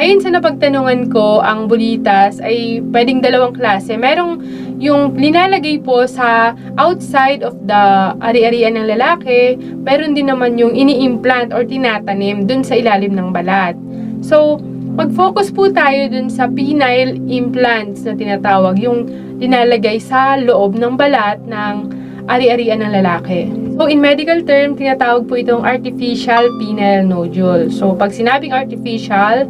Ayon sa napagtanungan ko, ang bulitas ay pwedeng dalawang klase. Merong yung linalagay po sa outside of the ari-arian ng lalaki, meron din naman yung ini-implant or tinatanim dun sa ilalim ng balat. So, mag-focus po tayo dun sa penile implants na tinatawag, yung linalagay sa loob ng balat ng ari-arian ng lalaki. So, in medical term, tinatawag po itong artificial penile nodule. So, pag sinabing artificial,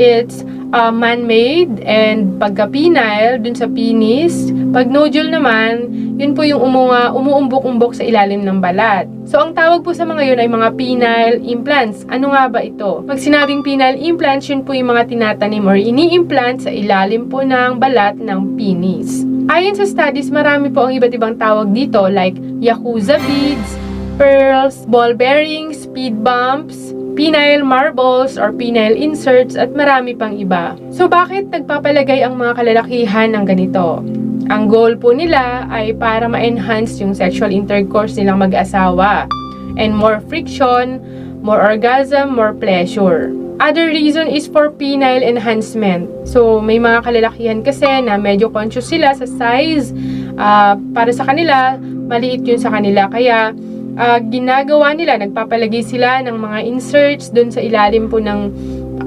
it's uh, man-made and pagka penile, dun sa penis, pag nodule naman, yun po yung umunga, umuumbok-umbok sa ilalim ng balat. So, ang tawag po sa mga yun ay mga penile implants. Ano nga ba ito? Pag sinabing penile implants, yun po yung mga tinatanim or ini-implant sa ilalim po ng balat ng penis. Ayon sa studies, marami po ang iba't ibang tawag dito like Yakuza beads, pearls, ball bearings, speed bumps, penile marbles or penile inserts at marami pang iba. So bakit nagpapalagay ang mga kalalakihan ng ganito? Ang goal po nila ay para ma-enhance yung sexual intercourse nilang mag-asawa and more friction, more orgasm, more pleasure. Other reason is for penile enhancement. So, may mga kalalakihan kasi na medyo conscious sila sa size. Ah, para sa kanila, maliit yun sa kanila. Kaya, ah, ginagawa nila, nagpapalagay sila ng mga inserts dun sa ilalim po ng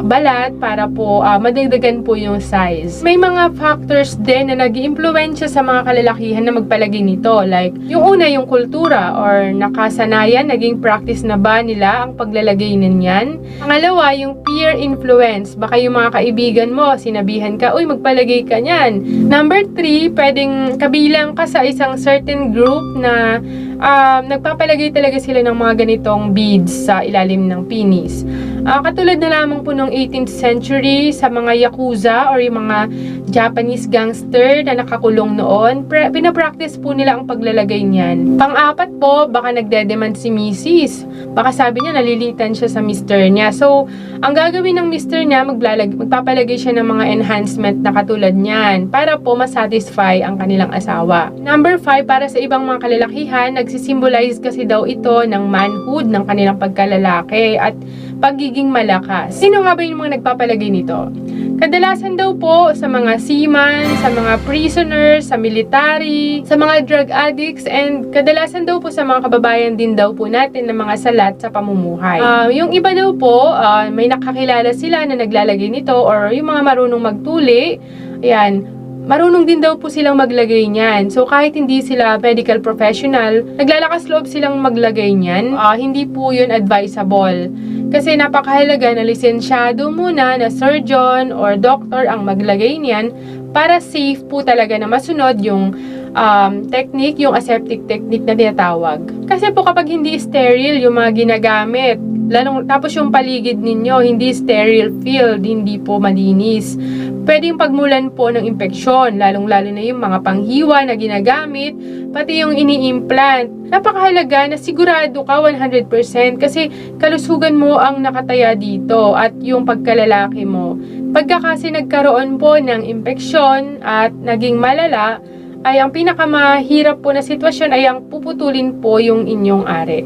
balat para po ah, madagdagan po yung size. May mga factors din na nag iimpluwensya sa mga kalalakihan na magpalagay nito. Like, yung una, yung kultura or nakasanayan, naging practice na ba nila ang paglalagay ninyan. Pangalawa, yung peer influence. Baka yung mga kaibigan mo, sinabihan ka, uy, magpalagay ka niyan. Number three, pwedeng kabilang ka sa isang certain group na um, nagpapalagay talaga sila ng mga ganitong beads sa ilalim ng penis. Ah, katulad na lamang po noong 18th century sa mga yakuza or yung mga Japanese gangster na nakakulong noon, pinapractice po nila ang paglalagay niyan. Pang-apat po, baka nagdedemand si Mrs. Baka sabi niya nalilitan siya sa mister niya. So, ang gagawin ng mister niya, maglalag, magpapalagay siya ng mga enhancement na katulad niyan para po masatisfy ang kanilang asawa. Number 5, para sa ibang mga kalalakihan, nagsisimbolize kasi daw ito ng manhood ng kanilang pagkalalaki at pagiging malakas. Sino nga ba yung mga nagpapalagay nito? Kadalasan daw po sa mga seaman, sa mga prisoners, sa military, sa mga drug addicts, and kadalasan daw po sa mga kababayan din daw po natin ng mga salat sa pamumuhay. Ah, yung iba daw po, ah, may nakakilala sila na naglalagay nito or yung mga marunong magtuli, ayan, marunong din daw po silang maglagay niyan. So, kahit hindi sila medical professional, naglalakas loob silang maglagay niyan. Ah, hindi po yun advisable. Kasi napakahalaga na lisensyado muna na surgeon or doctor ang maglagay niyan para safe po talaga na masunod yung um, technique, yung aseptic technique na tinatawag. Kasi po kapag hindi sterile yung mga ginagamit, lalong, tapos yung paligid ninyo, hindi sterile field, hindi po malinis, pwedeng pagmulan po ng impeksyon, lalong-lalo na yung mga panghiwa na ginagamit, pati yung ini-implant. Napakahalaga na sigurado ka 100% kasi kalusugan mo ang nakataya dito at yung pagkalalaki mo. Pagka kasi nagkaroon po ng impeksyon at naging malala, ay ang pinakamahirap po na sitwasyon ay ang puputulin po yung inyong ari.